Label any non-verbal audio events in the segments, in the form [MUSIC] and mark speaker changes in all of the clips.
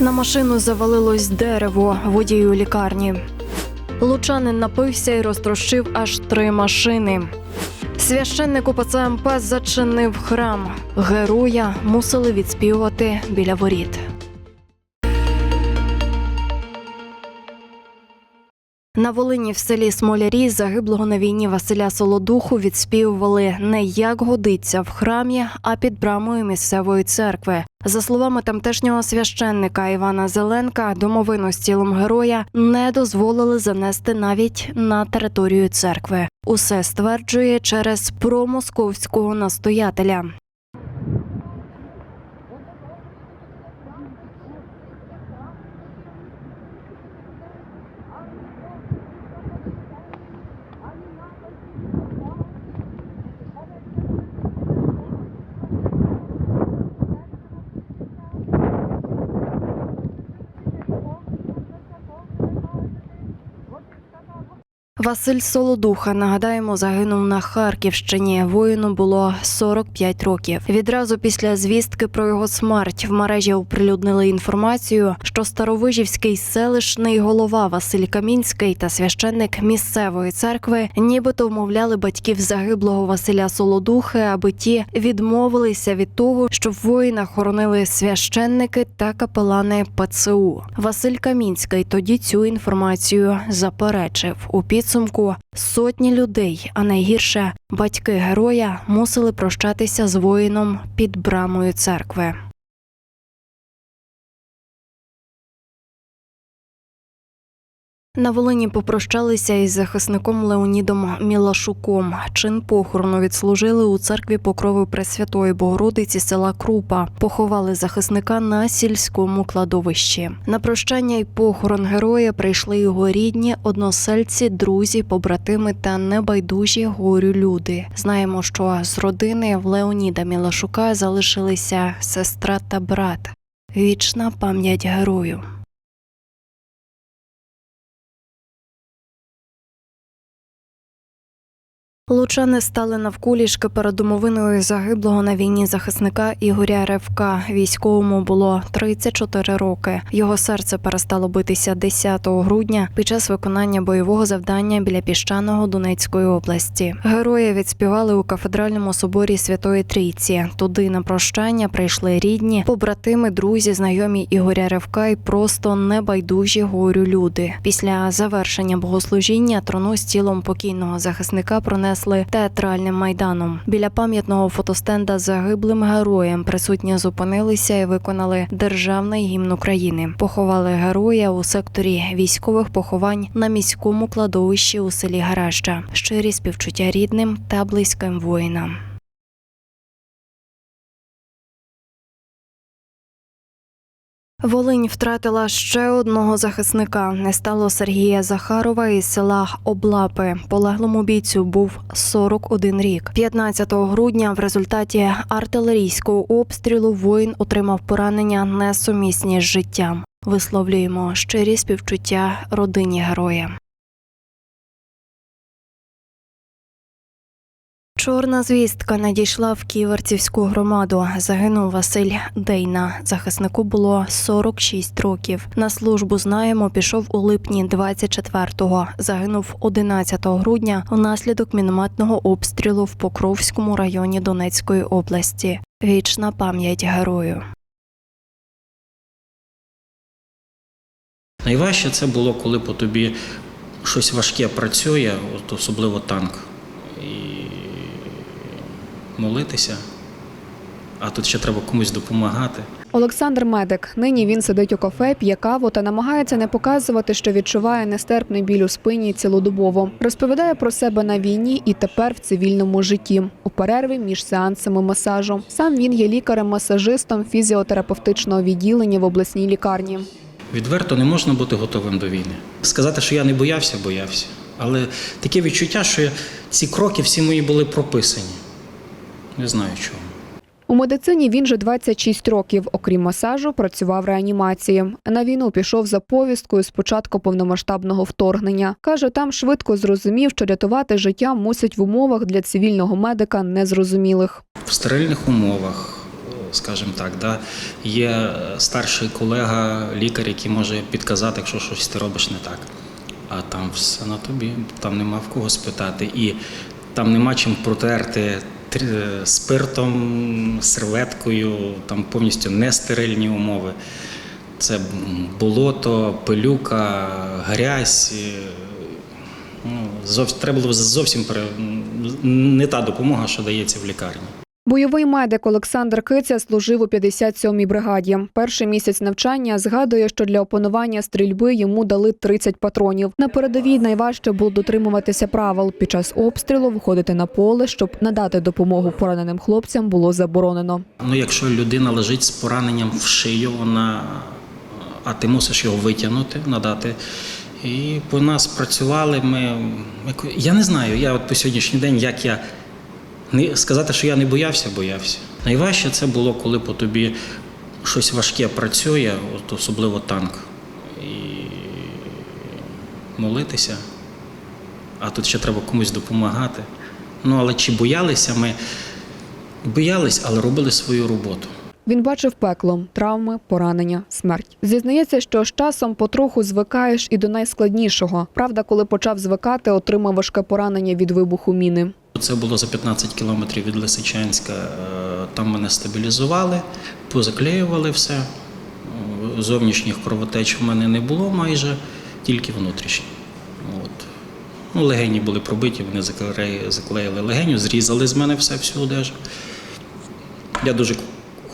Speaker 1: На машину завалилось дерево водію лікарні. Лучанин напився і розтрощив аж три машини. Священник УПЦ МП зачинив храм. Героя мусили відспівати біля воріт. На Волині в селі Смолярі загиблого на війні Василя Солодуху відспівували не як годиться в храмі, а під брамою місцевої церкви. За словами тамтешнього священника Івана Зеленка, домовину з тілом героя не дозволили занести навіть на територію церкви. Усе стверджує через промосковського настоятеля. Василь Солодуха, нагадаємо, загинув на Харківщині. Воїну було 45 років. Відразу після звістки про його смерть в мережі оприлюднили інформацію, що старовижівський селищний голова Василь Камінський та священник місцевої церкви нібито вмовляли батьків загиблого Василя Солодухи, аби ті відмовилися від того, щоб воїна хоронили священники та капелани ПЦУ. Василь Камінський тоді цю інформацію заперечив. У підсумку сотні людей, а найгірше батьки героя, мусили прощатися з воїном під брамою церкви. На Волині попрощалися із захисником Леонідом Мілашуком. Чин похорону відслужили у церкві Покрови Пресвятої Богородиці села Крупа. Поховали захисника на сільському кладовищі. На прощання й похорон героя прийшли його рідні, односельці, друзі, побратими та небайдужі горю люди. Знаємо, що з родини в Леоніда Мілашука залишилися сестра та брат. Вічна пам'ять герою. Лучани стали навколішки перед домовиною загиблого на війні захисника Ігоря Ревка. Військовому було 34 роки. Його серце перестало битися 10 грудня під час виконання бойового завдання біля піщаного Донецької області. Героя відспівали у кафедральному соборі Святої Трійці. Туди на прощання прийшли рідні, побратими, друзі, знайомі Ігоря Ревка і просто небайдужі горю люди. Після завершення богослужіння трону з тілом покійного захисника пронесли театральним майданом. Біля пам'ятного фотостенда загиблим героєм присутні зупинилися і виконали державний гімн України. Поховали героя у секторі військових поховань на міському кладовищі у селі Гараща. Щирі співчуття рідним та близьким воїнам. Волинь втратила ще одного захисника. Не стало Сергія Захарова із села Облапи. Полеглому бійцю був 41 рік. 15 грудня в результаті артилерійського обстрілу воїн отримав поранення несумісні з життям. Висловлюємо щирі співчуття родині героя. Чорна звістка надійшла в Ківерцівську громаду. Загинув Василь Дейна. Захиснику було 46 років. На службу знаємо, пішов у липні 24-го. Загинув 11 грудня внаслідок мінометного обстрілу в Покровському районі Донецької області. Вічна пам'ять герою.
Speaker 2: Найважче це було, коли по тобі щось важке працює, от особливо танк. Молитися, а тут ще треба комусь допомагати.
Speaker 3: Олександр Медик. Нині він сидить у кафе, п'є каву та намагається не показувати, що відчуває нестерпний біль у спині цілодобово. Розповідає про себе на війні і тепер в цивільному житті у перерві між сеансами масажу. Сам він є лікарем-масажистом фізіотерапевтичного відділення в обласній лікарні.
Speaker 2: Відверто не можна бути готовим до війни. Сказати, що я не боявся, боявся. Але таке відчуття, що ці кроки всі мої були прописані. Не знаю чому.
Speaker 3: У медицині він же 26 років. Окрім масажу, працював реанімації. На війну пішов за повісткою з початку повномасштабного вторгнення. Каже, там швидко зрозумів, що рятувати життя мусять в умовах для цивільного медика незрозумілих.
Speaker 2: В стерильних умовах, скажімо так. Да? Є старший колега, лікар, який може підказати, якщо щось ти робиш не так. А там все на тобі, там нема в кого спитати. І там нема чим протерти спиртом, серветкою, там повністю нестерильні умови. Це болото, пилюка, грязь. е, Ну, зовс- треба було зовсім не та допомога, що дається в лікарні.
Speaker 3: Бойовий медик Олександр Киця служив у 57-й бригаді. Перший місяць навчання згадує, що для опанування стрільби йому дали 30 патронів. На передовій найважче було дотримуватися правил. Під час обстрілу виходити на поле, щоб надати допомогу пораненим хлопцям, було заборонено.
Speaker 2: Ну, якщо людина лежить з пораненням в шию, вона, а ти мусиш його витягнути, надати. І по нас працювали ми. Я не знаю, я от по сьогоднішній день, як я сказати, що я не боявся, боявся. Найважче це було, коли по тобі щось важке працює, от особливо танк. І молитися, а тут ще треба комусь допомагати. Ну, але чи боялися ми? Боялись, але робили свою роботу.
Speaker 3: Він бачив пекло, травми, поранення, смерть. Зізнається, що з часом потроху звикаєш і до найскладнішого. Правда, коли почав звикати, отримав важке поранення від вибуху міни.
Speaker 2: Це було за 15 кілометрів від Лисичанська. Е, Там мене стабілізували, позаклеювали все. Е, Зовнішніх кровотеч в мене не було майже, тільки внутрішні. От. Ну, легені були пробиті, вони заклеїли легеню, зрізали з мене все, всю одежу. Я дуже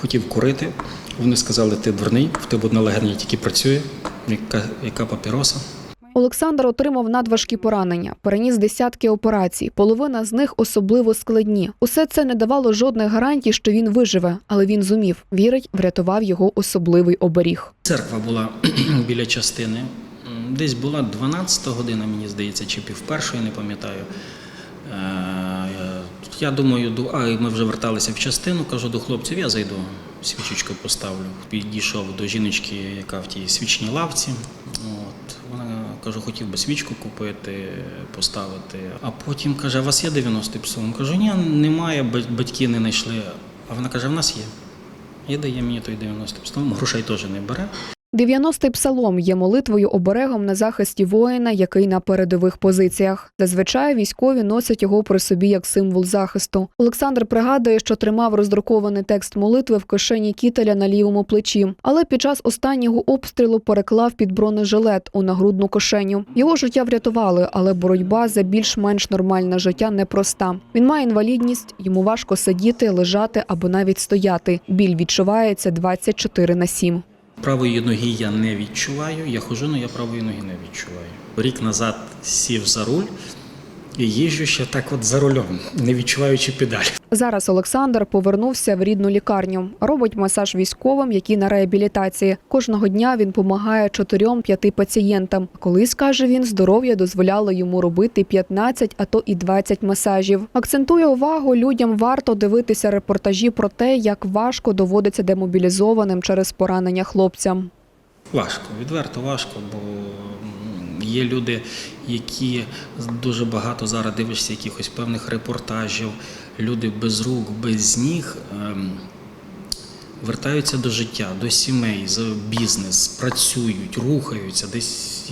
Speaker 2: хотів курити. Вони сказали, ти дурний, в тебе одна легеня тільки працює, яка, яка папіроса.
Speaker 3: Олександр отримав надважкі поранення, переніс десятки операцій, половина з них особливо складні. Усе це не давало жодних гарантій, що він виживе, але він зумів. Вірить, врятував його особливий оберіг.
Speaker 2: Церква була [CLEARS THROAT] біля частини. Десь була 12 година, мені здається, чи пів першої, не пам'ятаю. Е, Я думаю, а ми вже верталися в частину, кажу до хлопців, я зайду, свічечку поставлю. Підійшов до жіночки, яка в тій свічній лавці. Кажу, хотів би свічку купити, поставити. А потім каже, у вас є 90 псом? Кажу, ні, немає, ба- батьки не знайшли. А вона каже, в нас є. І дає мені той 90 псалом, грошей теж не бере.
Speaker 3: 90-й псалом є молитвою оберегом на захисті воїна, який на передових позиціях. Зазвичай військові носять його при собі як символ захисту. Олександр пригадує, що тримав роздрукований текст молитви в кишені кітеля на лівому плечі, але під час останнього обстрілу переклав під бронежилет у нагрудну кишеню. Його життя врятували, але боротьба за більш-менш нормальне життя непроста. Він має інвалідність, йому важко сидіти, лежати або навіть стояти. Біль відчувається 24 на 7.
Speaker 2: Правої ноги я не відчуваю, я хожу, але я правої ноги не відчуваю. Рік назад сів за руль і їжджу ще так от за рулем, не відчуваючи педалі.
Speaker 3: Зараз Олександр повернувся в рідну лікарню. Робить масаж військовим, які на реабілітації. Кожного дня він допомагає чотирьом-п'яти пацієнтам. Колись каже він, здоров'я дозволяло йому робити 15, а то і 20 масажів. Акцентує увагу, людям варто дивитися репортажі про те, як важко доводиться демобілізованим через поранення хлопцям.
Speaker 2: Важко, відверто важко, бо є люди, які дуже багато зараз дивишся якихось певних репортажів, люди без рук, без ніг. ем, Вертаються до життя, до сімей, за бізнес, працюють, рухаються, десь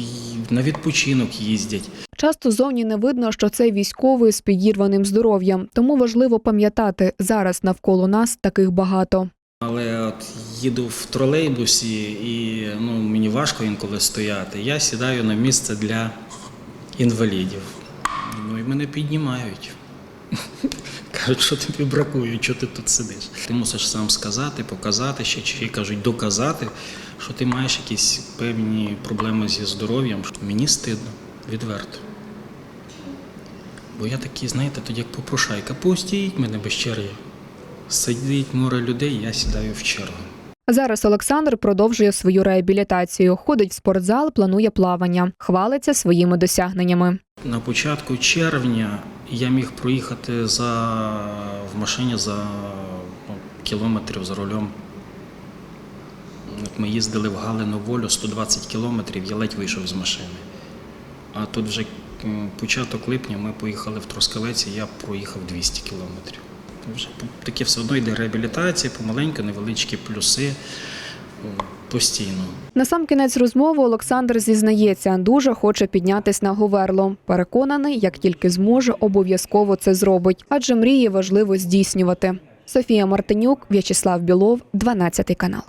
Speaker 2: на відпочинок їздять.
Speaker 3: Часто зовні не видно, що цей військовий з підірваним здоров'ям. Тому важливо пам'ятати, зараз навколо нас таких багато.
Speaker 2: Але їду в тролейбусі і ну, мені важко інколи стояти. Я сідаю на місце для інвалідів. Ну і мене піднімають. [LAUGHS] Кажуть, що тобі бракує, що ти тут сидиш. Ти мусиш сам сказати, показати ще, чи кажуть, доказати, що ти маєш якісь певні проблеми зі здоров'ям. Мені стидно, відверто. Бо я такий, знаєте, тоді як попрошайка, пустіть мене без черги. Сидить море людей, я сідаю в чергу.
Speaker 3: Зараз Олександр продовжує свою реабілітацію. Ходить в спортзал, планує плавання, хвалиться своїми досягненнями.
Speaker 2: На початку червня я міг проїхати за, в машині за ну, кілометрів за рулем. От ми їздили в Галину Волю 120 кілометрів, я ледь вийшов з машини. А тут вже початок липня ми поїхали в Трускавець, і я проїхав 200 кілометрів. Вже таке все одно йде реабілітація, помаленьку, невеличкі плюси постійно.
Speaker 3: На сам кінець розмови Олександр зізнається, дуже хоче піднятись на говерло. Переконаний, як тільки зможе, обов'язково це зробить, адже мрії важливо здійснювати. Софія Мартинюк, В'ячеслав Білов, 12 канал.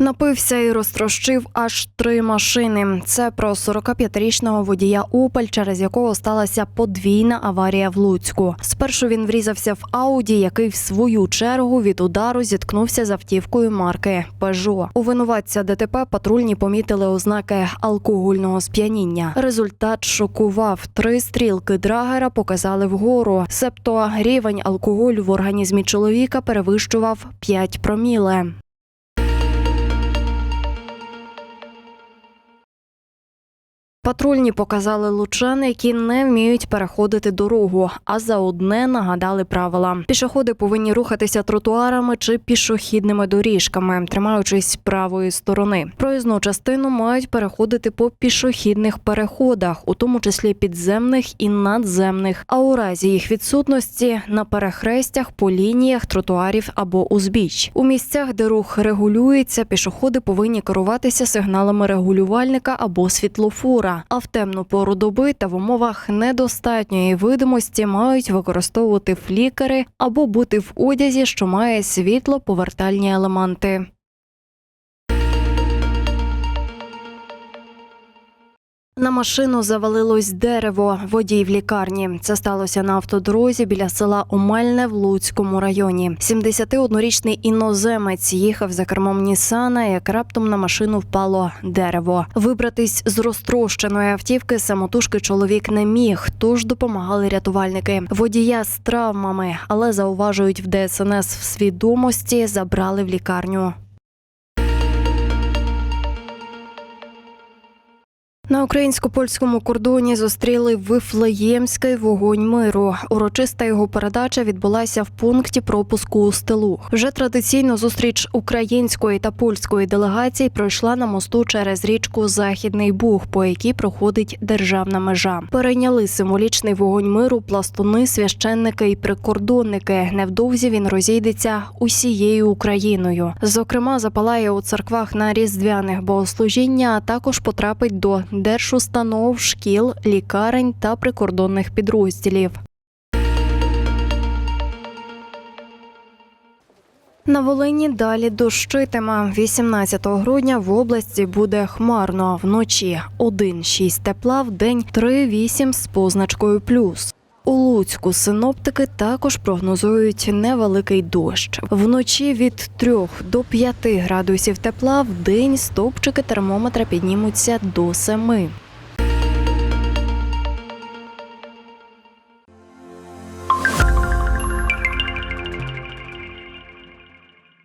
Speaker 1: Напився і розтрощив аж три машини. Це про 45-річного водія Опель, через якого сталася подвійна аварія в Луцьку. Спершу він врізався в Ауді, який в свою чергу від удару зіткнувся з автівкою марки Пежо. У винуватця ДТП патрульні помітили ознаки алкогольного сп'яніння. Результат шокував. Три стрілки драгера показали вгору. Себто рівень алкоголю в організмі чоловіка перевищував 5 проміле. Патрульні показали лучан, які не вміють переходити дорогу, а за одне нагадали правила. Пішоходи повинні рухатися тротуарами чи пішохідними доріжками, тримаючись правої сторони. Проїзну частину мають переходити по пішохідних переходах, у тому числі підземних і надземних. А у разі їх відсутності на перехрестях, по лініях тротуарів або узбіч. У місцях, де рух регулюється, пішоходи повинні керуватися сигналами регулювальника або світлофора. А в темну пору доби та в умовах недостатньої видимості мають використовувати флікери або бути в одязі, що має світлоповертальні елементи. На машину завалилось дерево. Водій в лікарні. Це сталося на автодорозі біля села Омельне в Луцькому районі. 71-річний іноземець їхав за кермом Нісана, як раптом на машину впало дерево. Вибратись з розтрощеної автівки самотужки чоловік не міг, тож допомагали рятувальники. Водія з травмами, але зауважують в ДСНС в свідомості, забрали в лікарню. На українсько-польському кордоні зустріли Вифлеємський вогонь миру. Урочиста його передача відбулася в пункті пропуску у стилу. Вже традиційно зустріч української та польської делегацій пройшла на мосту через річку Західний Буг, по якій проходить державна межа. Перейняли символічний вогонь миру пластуни, священники і прикордонники. Невдовзі він розійдеться усією Україною. Зокрема, запалає у церквах на різдвяних богослужіння, а також потрапить до держустанов, шкіл, лікарень та прикордонних підрозділів. На Волині далі дощитиме. 18 грудня в області буде хмарно. Вночі 1,6 тепла, в день 3,8 з позначкою плюс. У Луцьку синоптики також прогнозують невеликий дощ. Вночі від 3 до 5 градусів тепла, в день стовпчики термометра піднімуться до 7.